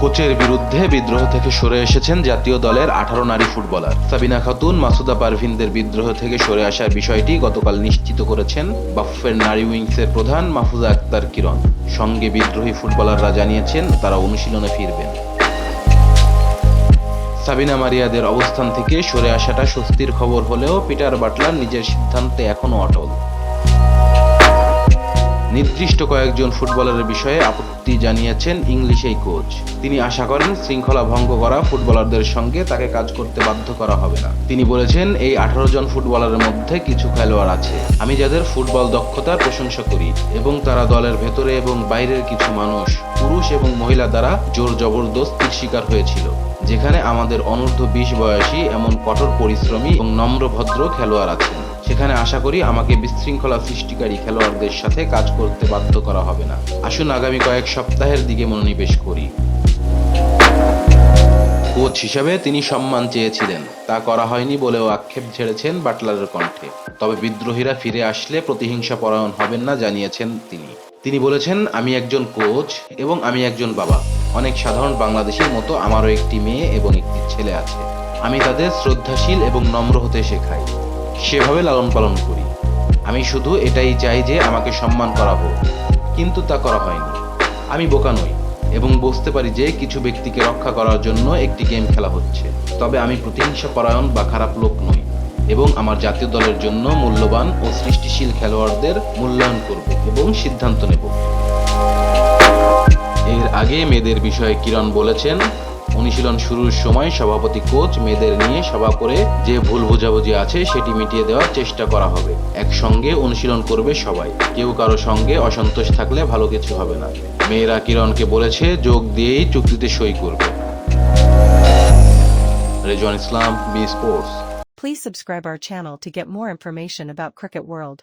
কোচের বিরুদ্ধে বিদ্রোহ থেকে সরে এসেছেন জাতীয় দলের আঠারো নারী ফুটবলার। সাবিনা খাতুন, মাসুদা পারভিনদের বিদ্রোহ থেকে সরে আসার বিষয়টি গতকাল নিশ্চিত করেছেন বাফের নারী উইংসের প্রধান মাহফুজা আক্তার কিরণ। সঙ্গে বিদ্রোহী ফুটবলাররা জানিয়েছেন তারা অনুশীলনে ফিরবেন। সাবিনা মারিয়াদের অবস্থান থেকে সরে আসাটা স্বস্তির খবর হলেও পিটার বাটলার নিজের সিদ্ধান্তে এখনও অটল। নির্দিষ্ট কয়েকজন ফুটবলারের বিষয়ে আপত্তি জানিয়েছেন ইংলিশ এই কোচ। তিনি আশা করেন শৃঙ্খলা ভঙ্গ করা ফুটবলারদের সঙ্গে তাকে কাজ করতে বাধ্য করা হবে না। তিনি বলেছেন, এই আঠারো জন ফুটবলারের মধ্যে কিছু খেলোয়াড় আছে। আমি যাদের ফুটবল দক্ষতার প্রশংসা করি এবং তারা দলের ভেতরে এবং বাইরের কিছু মানুষ, পুরুষ এবং মহিলা দ্বারা জোর জবরদস্তির শিকার হয়েছিল, যেখানে আমাদের অনূর্ধ্ব বিশ বয়সী এমন কঠোর পরিশ্রমী এবং নম্রভদ্র খেলোয়াড় আছেন। সেখানে আশা করি আমাকে বিশৃঙ্খলা সৃষ্টিকারী খেলোয়াড়দের সাথে কাজ করতে বাধ্য করা হবে না। আসুন আগামী কয়েক সপ্তাহের দিকে মনোনিবেশ করি। কোচ হিসাবে তিনি সম্মান চেয়েছিলেন। তা করা হয়নি বলেও আক্ষেপ ঝেড়েছেন বাটলারের কণ্ঠে। তবে বিদ্রোহীরা ফিরে আসলে প্রতিহিংসা পরায়ণ হবেন না জানিয়েছেন তিনি। তিনি বলেছেন, আমি একজন কোচ এবং আমি একজন বাবা। অনেক সাধারণ বাংলাদেশের মতো আমারও একটি মেয়ে এবং একটি ছেলে আছে। আমি তাদের শ্রদ্ধাশীল এবং নম্র হতে শেখাই। সেভাবে লালন পালন করি। আমি শুধু এটাই চাই যে আমাকে সম্মান করা হোক। কিন্তু তা করা হয়নি। আমি বোকা নই এবং বুঝতে পারি যে কিছু ব্যক্তিকে রক্ষা করার জন্য একটি গেম খেলা হচ্ছে। তবে আমি প্রতিহিংসা পরায়ণ বা খারাপ লোক নই এবং আমার জাতীয় দলের জন্য মূল্যবান ও সৃষ্টিশীল খেলোয়াড়দের মূল্যায়ন করব এবং সিদ্ধান্ত নেব। এর আগে মেয়েদের বিষয়ে কিরণ বলেছেন অনুশীলন শুরুর সময় সভাপতি কোচ মেয়েদের নিয়ে সভা করে যে ভুল বোঝাবুঝি আছে সেটি মিটিয়ে দেওয়ার চেষ্টা করা হবে। একসঙ্গে অনুশীলন করবে সবাই। কেউ কারও সঙ্গে অসন্তোষ থাকলে ভালো কিছু হবে না। মেয়েরা কিরণকে বলেছে, যোগ দিয়েই চুক্তিতে সই করবে। Rezwan Islam, B sports. Please subscribe our channel to get more information about Cricket World.